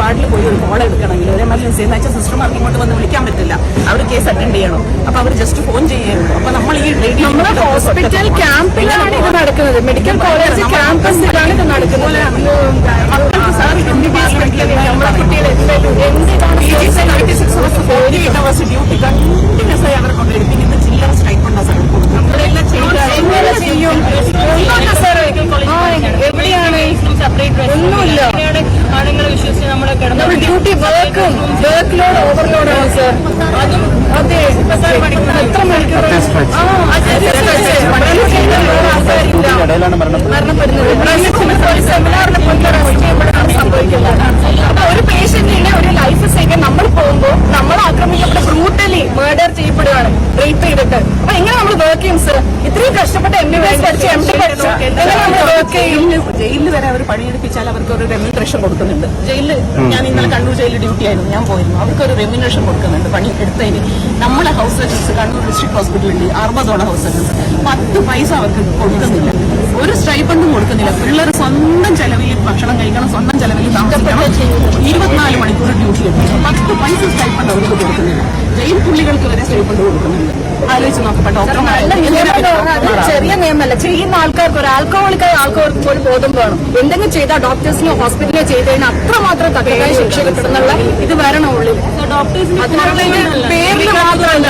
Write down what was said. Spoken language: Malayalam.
വാർഡിൽ പോയി ഒരു കോൾ എടുക്കണമെങ്കിൽ ഒരു എമർജൻസി എന്ന് വെച്ചാൽ സിസ്റ്റർമാർക്ക് ഇങ്ങോട്ട് വന്ന് വിളിക്കാൻ പറ്റില്ല. അവർ കേസ് അറ്റൻഡ് ചെയ്യണം. അപ്പൊ അവർ ജസ്റ്റ് ഫോൺ ചെയ്യുള്ളൂ അപ്പൊ നമ്മൾ ഈ റേഡിയോ ഹോസ്പിറ്റൽ ക്യാമ്പിലാണ് ഇത് നടക്കുന്നത്. മെഡിക്കൽ കോളേജ് ക്യാമ്പസിലാണ് ഇത് നടക്കുന്നത്. ഡ്യൂട്ടി കണ്ടിന്യൂസ് ആയി അവരെ ചില്ലറ സാർ നമ്മളെല്ലാം ചെയ്യും. എവിടെയാണ്? സെപ്പറേറ്റ് നമ്മൾ ഡ്യൂട്ടി വർക്കും വർക്ക് ലോഡ് ഓവർലോഡാണ് സാർ അതും അതെ. റേപ്പ് ചെയ്തിട്ട്. അപ്പൊ എങ്ങനെ നമ്മൾ വർക്ക് ചെയ്യും സർ ഇത്രയും കഷ്ടപ്പെട്ട് എം ബി ബി എസ് പഠിച്ച് എം ഡി പഠിച്ചു എങ്ങനെ നമ്മൾ വർക്ക് ചെയ്യും? ജയിലിൽ വരെ അവർ പണിയെടുപ്പിച്ചാൽ അവർക്ക് ഒരു റെമ്യൂണറേഷൻ കൊടുക്കുന്നുണ്ട്. ജയിലിൽ ഞാൻ ഇന്നലെ കണ്ണൂർ ജയിലിൽ ഡ്യൂട്ടി ആയിരുന്നു. ഞാൻ പോയിരുന്നു. അവർക്ക് ഒരു റെമ്യൂണറേഷൻ കൊടുക്കുന്നുണ്ട് പണി എടുത്തതിന്. നമ്മളെ ഹൗസ് സർജൻസ് കണ്ണൂർ ഡിസ്ട്രിക്ട് ഹോസ്പിറ്റലുണ്ട് അറുപതോളം ഹൗസ് സർജൻസ് പത്ത് പൈസ അവർക്ക് കൊടുക്കുന്നില്ല. ഒരു സ്ട്രൈപ്പൊന്നും കൊടുക്കുന്നില്ല. പിള്ളേർ സ്വന്തം ചെലവിൽ ഭക്ഷണം കഴിക്കണം സ്വന്തം ചെലവിൽ താമസിക്കണം. ഇരുപത്തിനാല് മണിക്കൂർ ഡ്യൂട്ടി എടുക്കണം പത്ത് പൈസ സ്റ്റൈപ്പണ്ട് അവർക്ക് കൊടുക്കുന്നില്ല. ജയിൽ പുള്ളികൾക്ക് വരെ സ്റ്റൈപ്പണ്ട് കൊടുക്കുന്നുണ്ട് ആലോചിച്ച് നല്ല ചെറിയ നിയമമല്ല. ചെയ്യുന്ന ആൾക്കാർക്ക് ഒരു ആൽക്കഹോളിക്കായ ആൾക്കാർക്ക് പോലും ബോധം വേണം. എന്തെങ്കിലും ചെയ്താൽ ഡോക്ടേഴ്സിനോ ഹോസ്പിറ്റലിനോ ചെയ്ത് കഴിഞ്ഞാൽ അത്രമാത്രം തകരാൻ ശിക്ഷ കിട്ടുന്നുള്ള ഇത് വരണമുള്ളൂ ഡോക്ടേഴ്സിന് അതിനുള്ള പേരിൽ മാത്രമല്ല.